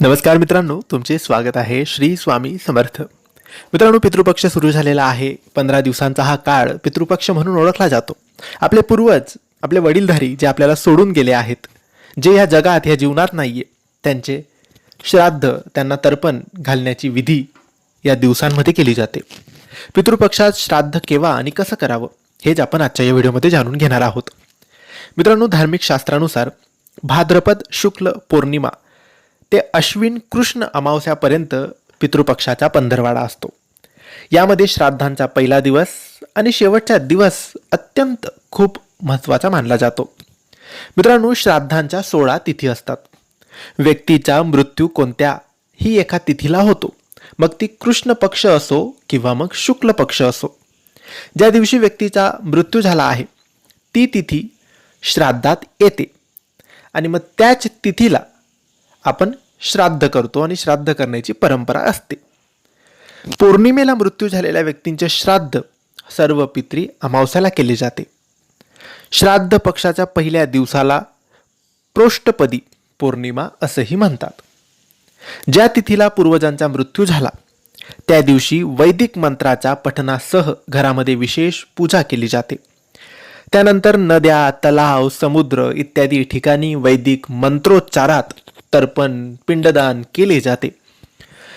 नमस्कार मित्रांनो तुमचे स्वागत आहे श्री स्वामी समर्थ. मित्रांनो पितृपक्ष सुरू झालेला आहे. पंधरा दिवसांचा हा काळ पितृपक्ष म्हणून ओळखला जातो. आपले पूर्वज आपले वडीलधारी जे आपल्याला सोडून गेले आहेत जे या जगात ह्या जीवनात नाही आहे त्यांचे श्राद्ध त्यांना तर्पण घालण्याची विधी या दिवसांमध्ये केली जाते. पितृपक्षात श्राद्ध केव्हा आणि कसं करावं हेच आपण आजच्या या व्हिडिओमध्ये जाणून घेणार आहोत. मित्रांनो धार्मिक शास्त्रानुसार भाद्रपद शुक्ल पौर्णिमा ते अश्विन कृष्ण अमावस्यापर्यंत पितृपक्षाचा पंधरवाडा असतो. यामध्ये श्राद्धांचा पहिला दिवस आणि शेवटचा दिवस अत्यंत खूप महत्त्वाचा मानला जातो. मित्रांनो श्राद्धांच्या सोळा तिथी असतात. व्यक्तीचा मृत्यू कोणत्या ही एका तिथीला होतो. मग ती कृष्ण पक्ष असो किंवा मग शुक्ल पक्ष असो. ज्या दिवशी व्यक्तीचा मृत्यू झाला आहे ती तिथी श्राद्धात येते. आणि मग त्याच तिथीला आपण श्राद्ध करतो आणि श्राद्ध करण्याची परंपरा असते. पौर्णिमेला मृत्यू झालेल्या व्यक्तींचे श्राद्ध सर्व पित्री अमावस्याला केले जाते. श्राद्ध पक्षाच्या पहिल्या दिवसाला प्रोष्टपदी पौर्णिमा असंही म्हणतात. ज्या तिथीला पूर्वजांचा मृत्यू झाला त्या दिवशी वैदिक मंत्राच्या पठणासह घरामध्ये विशेष पूजा केली जाते. त्यानंतर नद्या तलाव समुद्र इत्यादी ठिकाणी वैदिक मंत्रोच्चारात तर्पण पिंडदान केले जाते.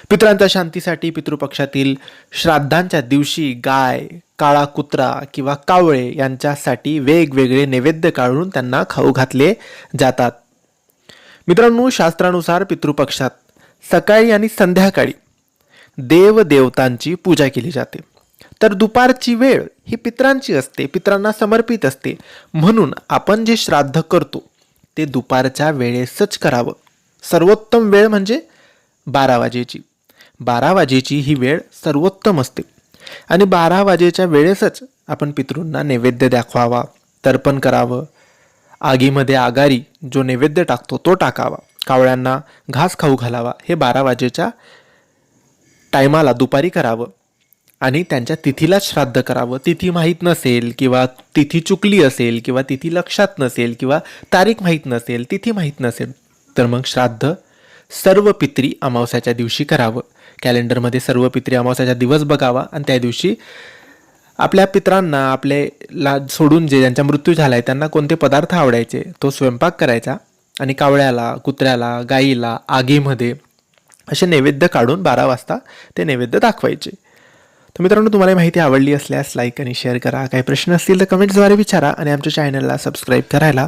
पितरांच्या शांतीसाठी पितृपक्षातील श्राद्धांच्या दिवशी गाय काळा कुत्रा किंवा कावळे यांच्यासाठी वेगवेगळे नैवेद्य काढून त्यांना खाऊ घातले जातात. मित्रांनो शास्त्रानुसार पितृपक्षात सकाळी आणि संध्याकाळी देवदेवतांची पूजा केली जाते. तर दुपारची वेळ ही पित्रांची असते पित्रांना समर्पित असते. म्हणून आपण जे श्राद्ध करतो ते दुपारच्या वेळेसच करावं. सर्वोत्तम वेळ म्हणजे बारा वाजेची. बारा वाजेची ही वेळ सर्वोत्तम असते. आणि बारा वाजेच्या वेळेसच आपण पितृंना नैवेद्य दाखवावा तर्पण करावं. आगीमध्ये आगारी जो नैवेद्य टाकतो तो टाकावा. कावळ्यांना घास खाऊ घालावा. हे बारा वाजेच्या टायमाला दुपारी करावं. आणि त्यांच्या तिथीलाच श्राद्ध करावं. तिथी माहीत नसेल किंवा तिथी चुकली असेल किंवा तिथी लक्षात नसेल किंवा तारीख माहीत नसेल तिथी माहीत नसेल. तर मग श्राद्ध. सर्व पित्री अमावस्याच्या दिवशी करावं. कॅलेंडरमध्ये सर्व पित्री अमावस्याचा दिवस बघावा आणि त्या दिवशी आपल्या पित्रांना आपले ला सोडून जे ज्यांचा मृत्यू झाला आहे त्यांना कोणते पदार्थ आवडायचे? तो स्वयंपाक करायचा आणि कावळ्याला कुत्र्याला गाईला आगीमध्ये असे नैवेद्य काढून बारा वाजता ते नैवेद्य दाखवायचे. तर मित्रांनो तुम्हाला माहिती आवडली असल्यास लाईक आणि शेअर करा. काही प्रश्न असतील तर कमेंट्सद्वारे विचारा आणि आमच्या चॅनलला सबस्क्राईब करायला